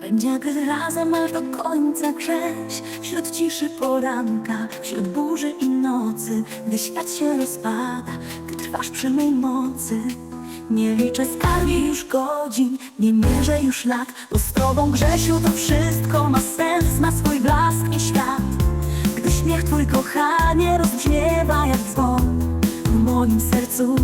Będzie gdy razem aż do końca grześ. Wśród ciszy poranka, wśród burzy i nocy Gdy świat się rozpada, gdy trwasz przy mej mocy. Nie liczę skali już godzin, nie mierzę już lat Bo z tobą Grzesiu to wszystko ma sens, ma swój blask i świat. Gdy śmiech twój kochanie rozbrzmiewa jak dzwon moim sercu,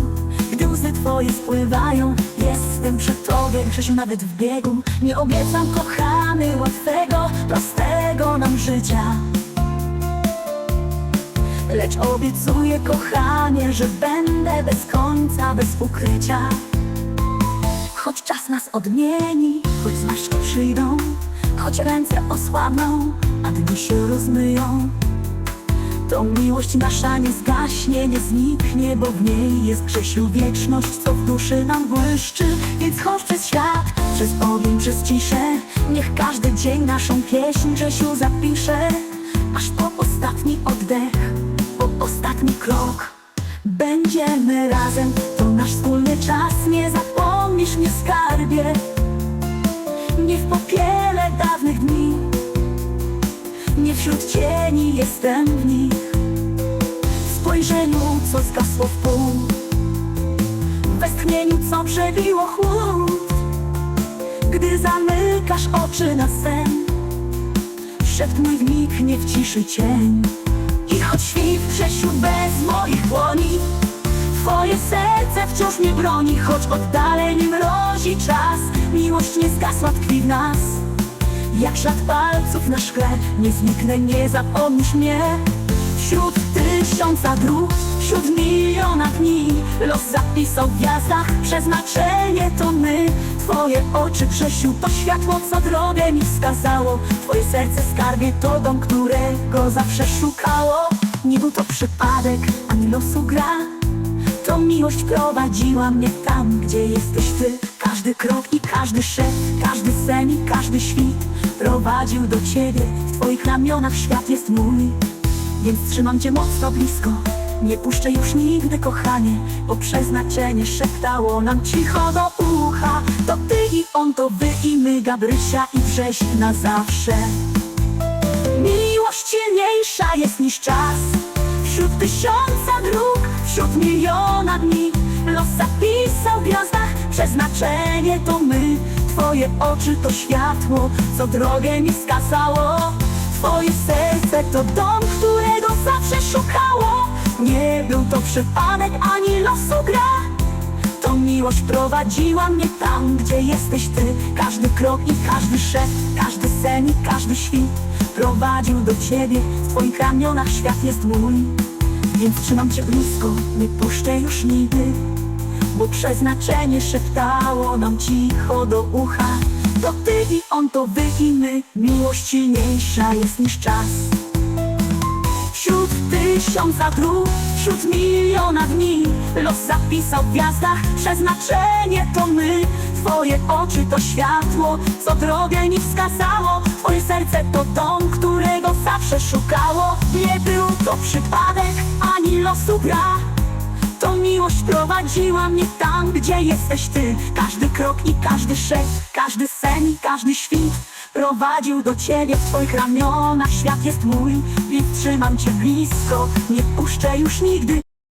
gdy łzy twoje spływają Jestem przy tobie, Grzesiu nawet w biegu. Nie obiecam kochany łatwego, prostego nam życia. Lecz obiecuję kochanie, że będę bez końca, bez ukrycia. Choć czas nas odmieni, choć zmarszczki przyjdą Choć ręce osłabną, a dni się rozmyją to miłość nasza nie zgaśnie, nie zniknie, bo w niej jest Grzesiu wieczność, co w duszy nam błyszczy. Więc chodź przez świat, przez ogień, przez ciszę, niech każdy dzień naszą pieśń Grzesiu zapisze, aż po ostatni oddech, po ostatni krok. Będziemy razem, to nasz wspólny czas, nie zapomnisz mnie skarbie, nie w popiele dawnych dni. Nie wśród cieni jestem w nich spojrzeniu, co zgasło w pół. Westchnieniu, co przebiło chłód. Gdy zamykasz oczy na sen Szept mój wniknie w ciszy cień. I choć świt Grzesiu bez moich dłoni Twoje serce wciąż mnie broni Choć oddaleń mrozi czas. Miłość nie zgasła, tkwi w nas. Jak ślad palców na szkle Nie zniknę, nie zapomnisz mnie. Wśród tysiąca dróg Wśród miliona dni. Los zapisał w gwiazdach Przeznaczenie to my. Twoje oczy, Grzesiu To światło, co drogę mi wskazało. Twoje serce skarbie to dom, którego zawsze szukało. Nie był to przypadek, ani losu gra. To miłość prowadziła mnie tam, gdzie jesteś ty. Każdy krok i każdy szep, każdy sen i każdy świt Prowadził do ciebie, w twoich ramionach świat jest mój Więc trzymam cię mocno blisko. Nie puszczę już nigdy, kochanie. Bo przeznaczenie szeptało nam cicho do ucha. To ty i on, to wy i my Gabrysia i Brześ na zawsze. Miłość silniejsza jest niż czas. Wśród tysiąca dróg, wśród miliona dni. Los zapisał w gwiazdach, przeznaczenie to my. Twoje oczy to światło, co drogę mi wskazało Twoje serce to dom, którego zawsze szukało. Nie był to przypadek, ani losu gra. To miłość prowadziła mnie tam, gdzie jesteś ty. Każdy krok i każdy szept, każdy sen i każdy świt Prowadził do ciebie, w twoich ramionach świat jest mój. Więc trzymam cię blisko, nie puszczę już nigdy. Bo przeznaczenie szeptało nam cicho do ucha To ty i on, to wy i my Miłość silniejsza jest niż czas. Wśród tysiąca dróg, wśród miliona dni. Los zapisał w gwiazdach, przeznaczenie to my. Twoje oczy to światło, co drogę mi wskazało Twoje serce to dom, którego zawsze szukało. Nie był to przypadek, ani losu gra miłość prowadziła mnie tam, gdzie jesteś ty. Każdy krok i każdy szept, każdy sen i każdy świt Prowadził do ciebie w twoich ramionach. Świat jest mój, więc trzymam cię blisko. Nie puszczę już nigdy